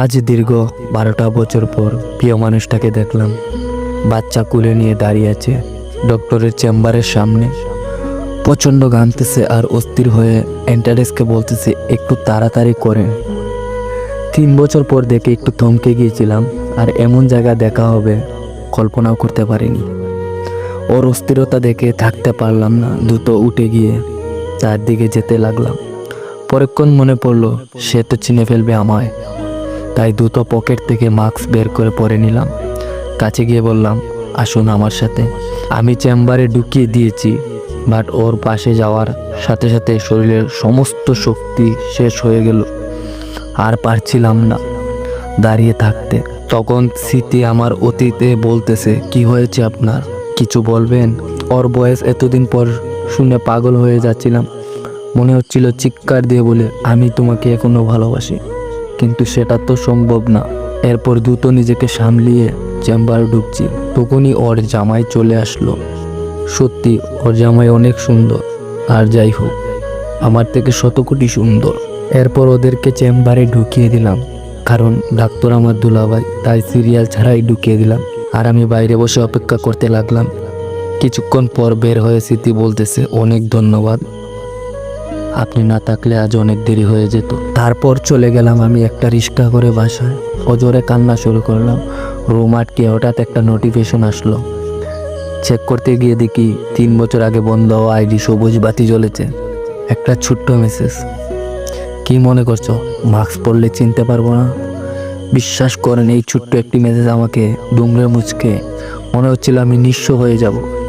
আজ দীর্ঘ বারোটা বছর পর প্রিয় মানুষটাকে দেখলাম। বাচ্চা কুলে নিয়ে দাঁড়িয়ে আছে ডক্টরের চেম্বারের সামনে। প্রচণ্ড গানতেছে আর অস্থির হয়ে এন্টারেসকে বলতেছে, একটু তাড়াতাড়ি করেন তিন বছর পর দেখে একটু থমকে গিয়েছিলাম আর এমন জায়গা দেখা হবে কল্পনাও করতে পারিনি। ওর অস্থিরতা দেখে থাকতে পারলাম না, দ্রুত উঠে গিয়ে চারদিকে যেতে লাগলাম। পরেক্ষণ মনে পড়ল, সে তো চিনে ফেলবে আমায়। তাই দ্রুত পকেট থেকে মাস্ক বের করে পরে নিলাম। কাছে গিয়ে বললাম, আসুন আমার সাথে। আমি চেম্বারে ঢুকিয়ে দিয়েছি, বাট ওর পাশে যাওয়ার সাথে সাথে শরীরের সমস্ত শক্তি শেষ হয়ে গেল। আর পারছিলাম না দাঁড়িয়ে থাকতে। তখন স্মৃতি আমার অতীতে বলতেছে, কি হয়েছে আপনার? কিছু বলবেন? ওর বয়স এতদিন পর শুনে পাগল হয়ে যাচ্ছিলাম। মনে হচ্ছিল চিৎকার দিয়ে বলে, আমি তোমাকে এখনও ভালোবাসি। কিন্তু সেটা তো সম্ভব না। এরপর দ্রুত নিজেকে সামলিয়ে চেম্বার ঢুকছি। তখনই ওর জামাই চলে আসলো। সত্যি, ওর জামাই অনেক সুন্দর। আর যাই হোক, আমার থেকে শত কোটি সুন্দর। এরপর ওদেরকে চেম্বারে ঢুকিয়ে দিলাম। কারণ ডাক্তার আমার দুলাভাই, তাই সিরিয়াল ছাড়াই ঢুকিয়ে দিলাম। আর আমি বাইরে বসে অপেক্ষা করতে লাগলাম। কিছুক্ষণ পর বের হয়ে স্মৃতি বলতেছে, অনেক ধন্যবাদ। আপনি না থাকলে আজ অনেক দেরি হয়ে যেত। তারপর চলে গেলাম আমি একটা রিক্সা করে বাসায়। অজরে কান্না শুরু করলাম। রুম আটকে হঠাৎ একটা নোটিফিকেশন আসলো। চেক করতে গিয়ে দেখি তিন বছর আগে বন্ধ হওয়া আইডি সবুজ বাতি জ্বলেছে। একটা ছোট্ট মেসেজ কি মনে করছ? মাস্ক পরলে চিনতে পারব না। বিশ্বাস করেন এই ছোট্ট একটি মেসেজ আমাকে ডুমরে মুচকে। মনে হচ্ছিল আমি নিঃস্ব হয়ে যাব।